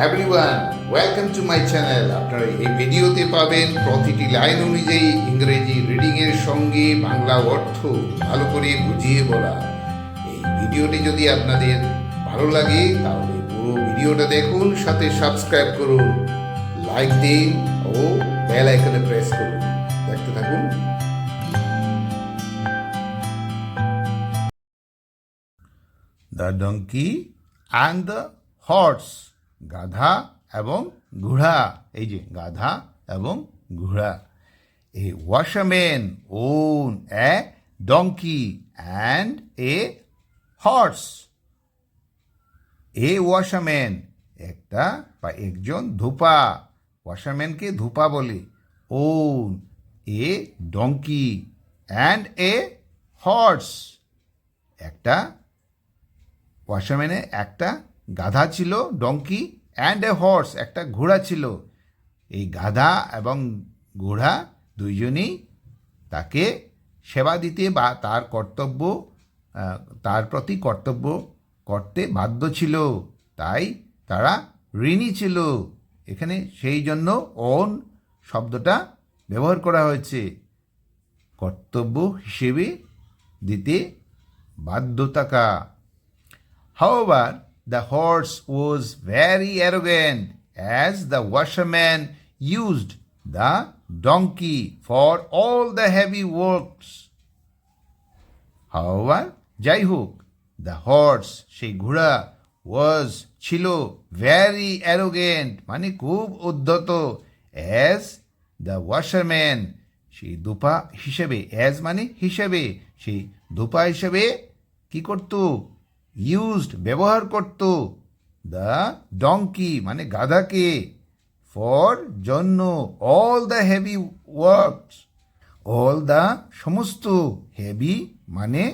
Everyone welcome to my channel আপনারা এই ভিডিওতে পাবেন প্রতিটি লাইন অনুযায়ী ইংরেজি রিডিংয়ের সঙ্গে বাংলা অর্থ ভালো করে বুঝিয়ে বলা। এই ভিডিওটি যদি আপনাদের ভালো লাগে, তাহলে পুরো ভিডিওটা দেখুন, সাথে সাবস্ক্রাইব করুন, লাইক দিন ও বেল আইকনে প্রেস করুন। দেখতে থাকুন। The donkey and the horse গাধা এবং ঘোড়া। এই যে গাধা এবং ঘোড়া। A washermen on a donkey and a horse a washerman একটা বা একজন ধূপা। ওয়াশাম্যানকে ধূপা বলে। On a donkey and a horse একটা ওয়াশাম্যানে একটা গাধা ছিল ডঙ্কি অ্যান্ড এ হর্স একটা ঘোড়া ছিল। এই গাধা এবং ঘোড়া দুইজনেই তাকে সেবা দিতে বা তার কর্তব্য তার প্রতি কর্তব্য করতে বাধ্য ছিল। তাই তারা ঋণী ছিল। এখানে সেই জন্য অন শব্দটা ব্যবহার করা হয়েছে। কর্তব্য হিসেবে দিতে বাধ্য থাকা However, the horse was very arrogant as the washerman used the donkey for all the heavy works. However, যাই হোক দ্য হর্স সেই ঘোড়া ওয়াজ ছিল ভ্যারি অ্যারোগেন্ট মানে খুব উদ্ধত অ্যাজ দ্য ওয়াশারম্যান সেই দুপা হিসেবে অ্যাজ মানে হিসেবে সেই দুপা হিসেবে কি ইউজড ব্যবহার করত দ্য ডঙ্কি মানে গাধাকে ফর জন্য all the heavy works all the সমস্ত হেভি মানে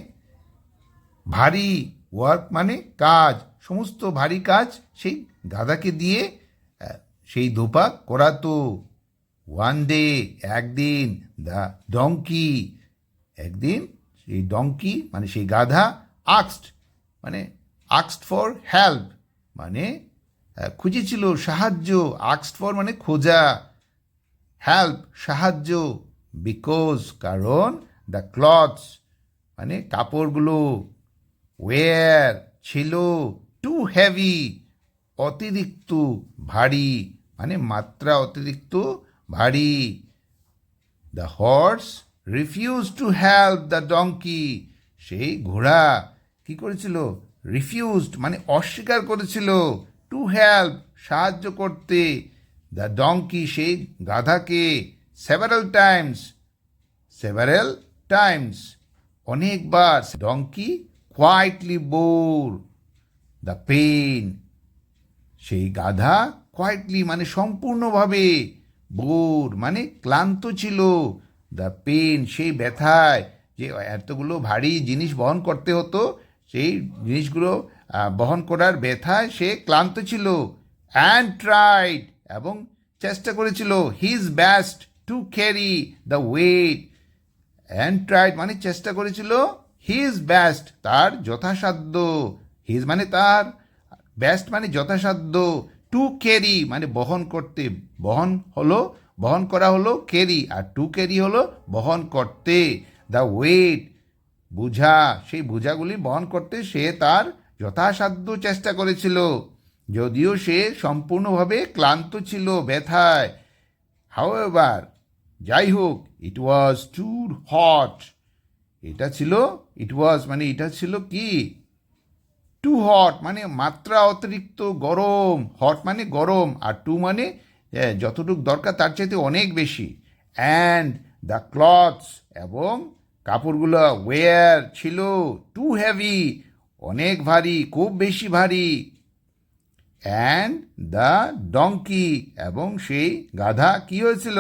ভারী ওয়ার্ক মানে কাজ, সমস্ত ভারী কাজ সেই গাধাকে দিয়ে সেই ধোপা করাতো। ওয়ান ডে একদিন দ্য ডঙ্কি একদিন সেই ডঙ্কি মানে সেই গাধা আক্সড মানে আক্সড ফর হেল্প মানে খুঁজেছিল সাহায্য আক্সড ফর মানে খোঁজা হেল্প সাহায্য বিকজ কারণ দ্য ক্লথস মানে কাপড়গুলো ওয়ার ছিল টু হেভি অতিরিক্ত ভারী মানে মাত্রা অতিরিক্ত ভারী। The horse refuse to help the donkey সেই ঘোড়া কি করেছিল? রিফিউজড মানে অস্বীকার করেছিল। টু হেল্প সাহায্য করতে। দ্য ডঙ্কি সেই গাধাকে সেভারাল টাইমস সেভারেল টাইমস অনেকবার donkey quietly bore the pain সেই গাধা কোয়াইটলি মানে সম্পূর্ণভাবে বোর মানে ক্লান্ত ছিল। দ্য পেন সেই ব্যথায় যে এতগুলো ভারী জিনিস বহন করতে হতো সেই জিনিসগুলো বহন করার ব্যথায় সে ক্লান্ত ছিল অ্যান্ড ট্রাইড এবং চেষ্টা করেছিল his best to carry the weight and tried মানে চেষ্টা করেছিল হিজ ব্যাস্ট তার যথাসাধ্য হিজ মানে তার ব্যাস্ট মানে যথাসাধ্য টু ক্যারি মানে বহন করতে, বহন হলো, বহন করা হলো ক্যারি আর টু ক্যারি হলো, বহন করতে দ্য ওয়েট বুঝা, সেই বোঝাগুলি বহন করতে সে তার যথাসাধ্য চেষ্টা করেছিল। যদিও সে সম্পূর্ণভাবে ক্লান্ত ছিল ব্যথায়। হাওয়েভার যাই হোক ইট ওয়াজ টু হট এটা ছিল ইট ওয়াজ মানে এটা ছিল কি? টু হট মানে মাত্রা অতিরিক্ত গরম। হট মানে গরম আর টু মানে যতটুকু দরকার তার চাইতে অনেক বেশি। অ্যান্ড দ্য ক্লথস এবং কাপড়গুলো ওয়েয়ার ছিল টু হেভি অনেক ভারী, খুব বেশি ভারী। অ্যান্ড দ্য ডঙ্কি এবং সেই গাধা কি হয়েছিল?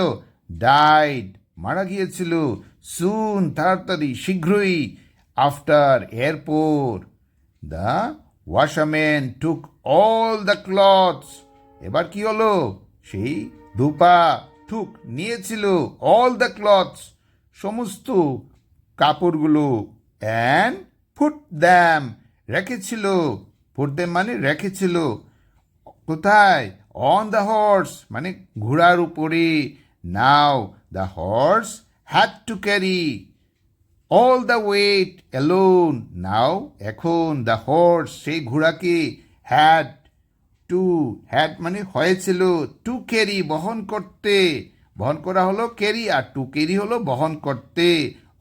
ডাইড মারা গিয়েছিল। সুন তাড়াতাড়ি, শীঘ্রই আফটার এরপর the washerman took all the clothes এবার কি হলো? সেই ধূপা ঠুক নিয়েছিল অল দ্য ক্লথস সমস্ত কাপড়গুলো অ্যান্ড ফুট দ্যাম রেখেছিল। ফুট দ্যাম মানে রেখেছিল। কোথায়? অন দ্য হর্স মানে ঘোড়ার উপরে। Now the horse had to carry all the weight alone now এখন দ্য হর্স সেই ঘোড়াকে হ্যাড টু হ্যাড মানে হয়েছিল। টু ক্যারি বহন করতে। বহন করা হলো ক্যারি আর টু ক্যারি হলো বহন করতে।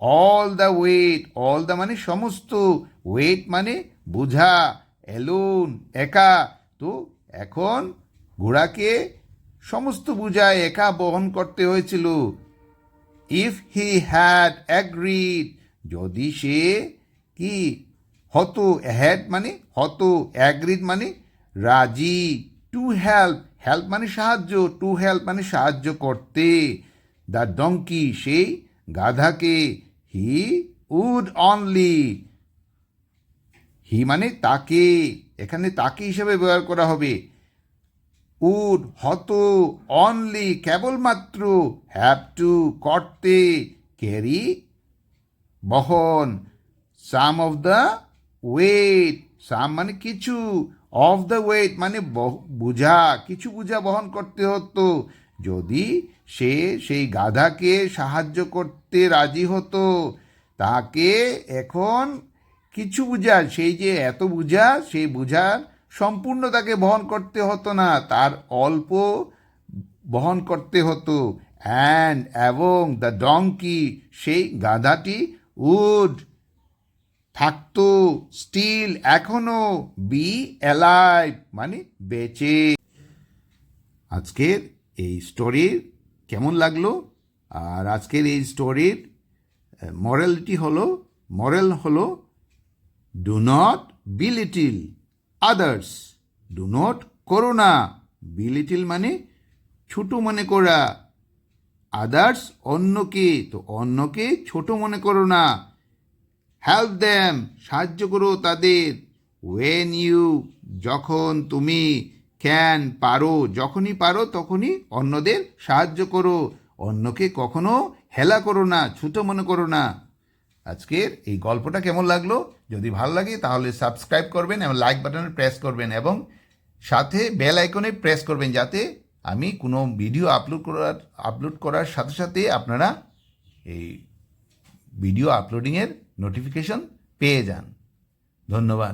All the weight all the মানে সমস্ত ওয়েট মানে বোঝা অ্যালোন একা। তো এখন ঘোড়াকে সমস্ত বোঝা একা বহন করতে হয়েছিল। ইফ হি হ্যাড অ্যাগ্রিড যদি সে কি হতো হ্যাড মানে হতো অ্যাগ্রিড মানে রাজি। টু হেল্প হেল্প মানে সাহায্য টু হেল্প মানে সাহায্য করতে। দ্য ডঙ্কি সেই গাধাকে হি উড অনলি হি মানে তাকে। এখানে তাকে হিসেবে ব্যবহার করা হবে। উড হত অনলি কেবলমাত্র হ্যাভ টু করতে ক্যারি বহন। Some of the weight some মানে কিছু। অফ দ্য ওয়েট মানে বোঝা, কিছু বোঝা, বহন করতে হতো। যদি সে সেই গাধাকে সাহায্য করতে রাজি হতো, তাকে এখন কিছু বোঝা, সেই যে এত বোঝা, সেই বোঝার সম্পূর্ণ তাকে বহন করতে হতো না, তার অল্প বহন করতে হতো। অ্যান্ড এবং দ্য ডঙ্কি সেই গাধাটি উড থাকতো স্টিল এখনও বি অ্যালাইভ মানে বেঁচে। আজকের এই স্টোরির কেমন লাগল? আর আজকের এই স্টোরির মরালিটি হলো মরাল হলো do not belittle others do not করো না। বিলিটিল মানে ছোট মনে করা। আদার্স অন্যকে, তো অন্যকে ছোট মনে করো না। হেল্প দ্যাম সাহায্য করো তাদের। ওয়েন ইউ যখন তুমি ক্যান পারো, যখনই পারো তখনই অন্যদের সাহায্য করো। অন্যকে কখনো হেলা করো না ছুটো মনে করো না। আজকের এই গল্পটা কেমন লাগল? যদি ভালো লাগে তাহলে সাবস্ক্রাইব করবেন এবং লাইক বাটনে প্রেস করবেন এবং সাথে বেল আইকনে প্রেস করবেন যাতে আমি কোনো ভিডিও আপলোড করার আপলোড করার সাথে সাথে আপনারা এই ভিডিও আপলোডিংয়ের নোটিফিকেশন পেয়ে যান। ধন্যবাদ।